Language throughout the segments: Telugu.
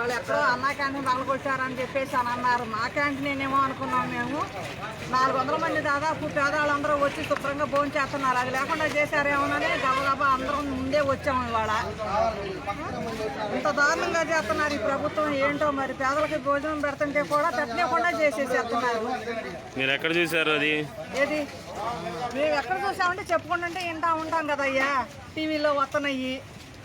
వాళ్ళు ఎక్కడో అన్నా క్యాంటీన్ తగలకొచ్చారని చెప్పేసి అని అన్నారు. మా క్యాంటీన్ ఏమో అనుకున్నాం మేము. నాలుగు వందల మంది దాదాపు పేదవాళ్ళందరూ వచ్చి శుభ్రంగా భోజనం చేస్తున్నారు. అది లేకుండా చేశారేమోనని గబగబా అందరం ముందే వచ్చాము ఇవాళ. ఇంత దారుణంగా చేస్తున్నారు ఈ ప్రభుత్వం. ఏంటో మరి పేదలకి భోజనం పెడుతుంటే కూడా పెట్టలేకుండా చేసేసేస్తున్నారు. మీరు ఎక్కడ చూసారు అది? ఏది? మేము ఎక్కడ చూసామంటే చెప్పుకుంటుంటే వింటా ఉంటాం కదయ్యా. టీవీలో వస్తున్నాయి.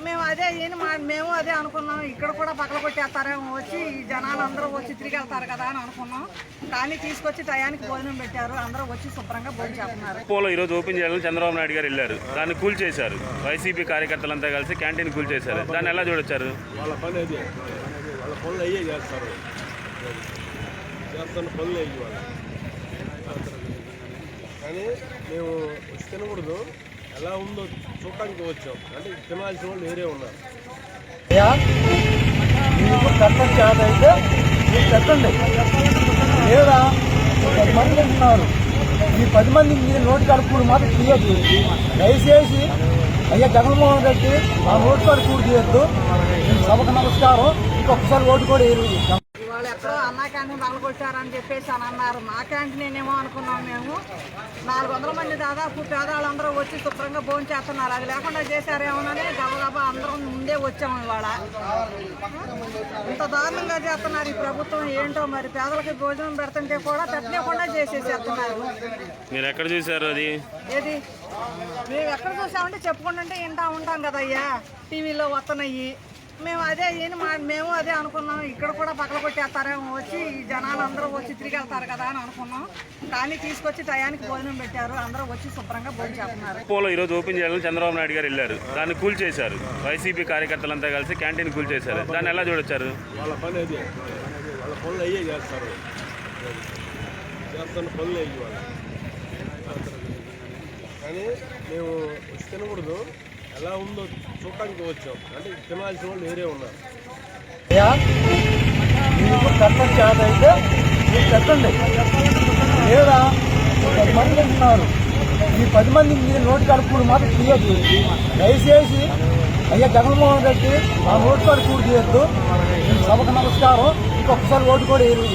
మేము అదే ఏని మా మేము అదే అనుకున్నాం. ఇక్కడ కూడా పక్కన కొట్టేస్తారేమో వచ్చి ఈ జనాలు అందరూ వచ్చి తిరిగి వెళ్తారు కదా అని అనుకున్నాం. కానీ తీసుకొచ్చి టయానికి భోజనం పెట్టారు. అందరూ వచ్చి శుభ్రంగా భోజనం చేస్తున్నారు. పోలో ఈరోజు ఓపెన్ చేయాలని చంద్రబాబు నాయుడు గారు వెళ్ళారు. దాన్ని కూల్ చేశారు. వైసీపీ కార్యకర్తలంతా కలిసి క్యాంటీన్ కూల్ చేశారు. దాన్ని ఎలా చూడొచ్చారు? వాళ్ళ పని అదే. వాళ్ళ పనులు అయ్యే చేస్తారు. చేస్తున్న పనులు అయ్యి వాళ్ళు. కానీ మేము వచ్చి తినకూడదు ఎలా ఉందో చూడటానికి వచ్చాం. అంటే తినాల్సిన వాళ్ళు వేరే ఉన్నారు. అయ్యా మీకు కట్టం చేత అయితే మీరు కట్టండి. లేదా పది మంది ఉంటున్నారు ఈ పది మంది మీరు నోటి కడుపుడు మాత్రం తీయద్దు. దయచేసి అయ్యా జగన్మోహన్ రెడ్డి ఆ నోటి కడుపుడు తీయద్దు. సభకు నమస్కారం. ఇంకొకసారి ఓటు కూడా వేయరు. ఇవాళ ఎక్కడో అన్నా క్యాంటీన్ తగలకొచ్చారని చెప్పేసి అని అన్నారు. మా క్యాంటీన్ ఏమో అనుకున్నాం మేము. నాలుగు వందల మంది దాదాపు పేదవాళ్ళందరూ వచ్చి శుభ్రంగా భోజనం చేస్తున్నారు. అది లేకుండా చేశారేమోనని గబగబా అందరం ముందే వచ్చాము ఇవాళ. ఇంత దారుణంగా చేస్తున్నారు ఈ ప్రభుత్వం ఏంటో మరి? పేదలకి భోజనం పెడుతుంటే కూడా పెట్టలేకుండా చేసేసేస్తున్నారు. మీరు ఎక్కడ చూసారు అది? ఏది? మేము ఎక్కడ చూసామంటే చెప్పుకుంటుంటే వింటా ఉంటాం కదయ్యా. టీవీలో వస్తున్నాయి. మేము అదే ఏని మా మేము అదే అనుకున్నాం. ఇక్కడ కూడా పక్కన కొట్టేస్తారేమో వచ్చి ఈ జనాలు అందరూ వచ్చి తిరిగి వెళ్తారు కదా అని అనుకున్నాం. కానీ తీసుకొచ్చి టయానికి భోజనం పెట్టారు. అందరూ వచ్చి శుభ్రంగా భోజనం చేస్తున్నారు. పోలో ఈరోజు ఓపెన్ చేయాలని చంద్రబాబు నాయుడు గారు వెళ్ళారు. దాన్ని కూల్ చేశారు. వైసీపీ కార్యకర్తలంతా కలిసి క్యాంటీన్ కూల్ చేశారు. దాన్ని ఎలా చూడొచ్చారు? వాళ్ళ పని అదే. వాళ్ళ పనులు అయ్యే చేస్తారు. చేస్తున్న పనులు అయ్యి వాళ్ళు. కానీ మేము వచ్చి తినకూడదు ఎలా ఉందో చూడటానికి వచ్చాం. అంటే తినాల్సిన వాళ్ళు వేరే ఉన్నారు. అయ్యా మీకు కట్టం చేత అయితే మీరు కట్టండి. లేదా పది మంది ఉన్నారు. ఈ పది మంది మీరు నోటి కడుపుడు మాత్రం తీయద్దు. దయచేసి అయ్యా జగన్మోహన్ రెడ్డి ఆ నోటి కడుపుడు చేయొద్దు సభకు నమస్కారం. ఇంకొకసారి ఓటు కూడా వేరు